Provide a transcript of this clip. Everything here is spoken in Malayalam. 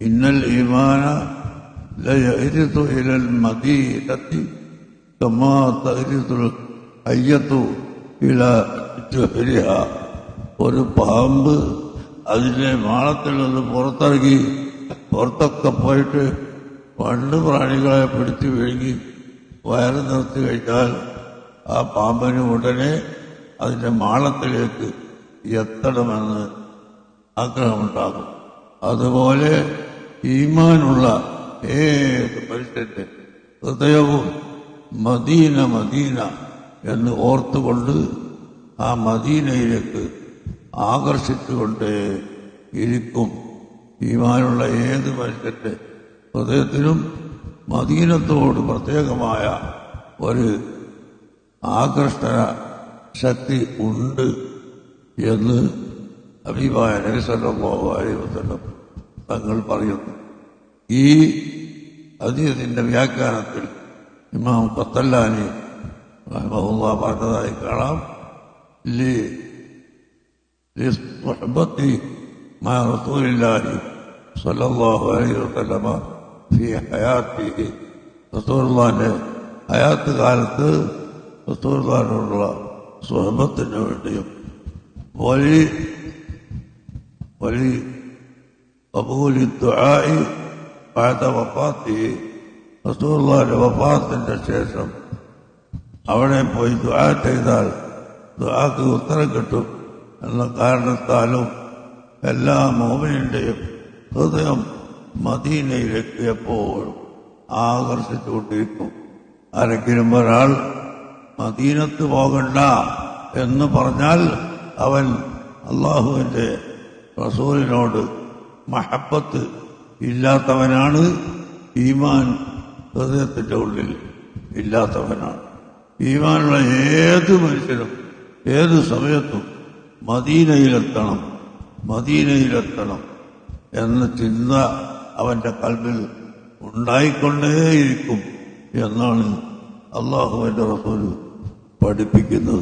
ഇന്നൽ ഈമാന ലയരിതു ഇലൽ മദീനത്തി കമാ തരിതുൽ അയ്യത്തു ഇല ജുഹരിഹ. ഒരു പാമ്പ് അതിന്റെ മാളത്തിൽ നിന്ന് പുറത്തിറങ്ങി പുറത്തൊക്കെ പോയിട്ട് പണ്ട് പ്രാണികളെ പിടിച്ചു വിഴുങ്ങി വയറ് നിർത്തി കഴിഞ്ഞാൽ ആ പാമ്പിന് ഉടനെ അതിന്റെ മാളത്തിലേക്ക് എത്തണമെന്ന് ആഗ്രഹമുണ്ടാകും. അതുപോലെ ഈമാനുള്ള ഏത് മനുഷ്യന്റെ ഹൃദയവും മദീന മദീന എന്ന് ഓർത്തുകൊണ്ട് ആ മദീനയിലേക്ക് ആകർഷിച്ചുകൊണ്ട് ഇരിക്കും. ഈമാനുള്ള ഏത് മനുഷ്യന്റെ ഹൃദയത്തിനും മദീനത്തോട് പ്രത്യേകമായ ഒരു ആകർഷണ ശക്തി ഉണ്ട് എന്ന് അഭിപ്രായ നബിസല്ലാ നബിസല്ലാഹുലം തങ്ങൾ പറയുന്നു ഈ അതീതിന്റെ വ്യാഖ്യാനത്തിൽ ഇമാം ഖത്തല്ലാനി റഹ്മഹുല്ലാ പറഞ്ഞതായി കാണാം ലി للصحبة مع رسول الله صلى الله عليه وسلم في حياته رسول الله ഹയാത്ത് കാലത്ത് റസൂർദാനുള്ള സ്വഹബത്തിന് വേണ്ടിയും വലി വലി കബൂലി ദുആയി ബാധ വഫാത്തി. റസൂലുള്ളാഹിന്റെ വഫാത്തിന്റെ ശേഷം അവിടെ പോയി ദുആ ചെയ്താൽ ദുആക്ക് ഉത്തരം കിട്ടും എന്ന കാരണത്താലും എല്ലാ മോമിനിന്റെയും ഹൃദയം മദീനയിലേക്ക് എപ്പോഴും ആകർഷിച്ചുകൊണ്ടിരിക്കും. ആരെങ്കിലും ഒരാൾ മദീനത്ത് പോകണ്ട എന്ന് പറഞ്ഞാൽ അവൻ അള്ളാഹുവിന്റെ റസൂലിനോട് മഹബത്ത് ഇല്ലാത്തവനാണ്. ഈമാൻ ഹൃദയത്തിന്റെ ഉള്ളിൽ ഇല്ലാത്തവനാണ്. ഈമാനുള്ള ഏത് മനുഷ്യനും ഏത് സമയത്തും മദീനയിലെത്തണം മദീനയിലെത്തണം എന്ന ചിന്ത അവന്റെ കൽവിൽ ഉണ്ടായിക്കൊണ്ടേയിരിക്കും എന്നാണ് അള്ളാഹുവിന്റെ റസൂൽ പഠിപ്പിക്കുന്നത്.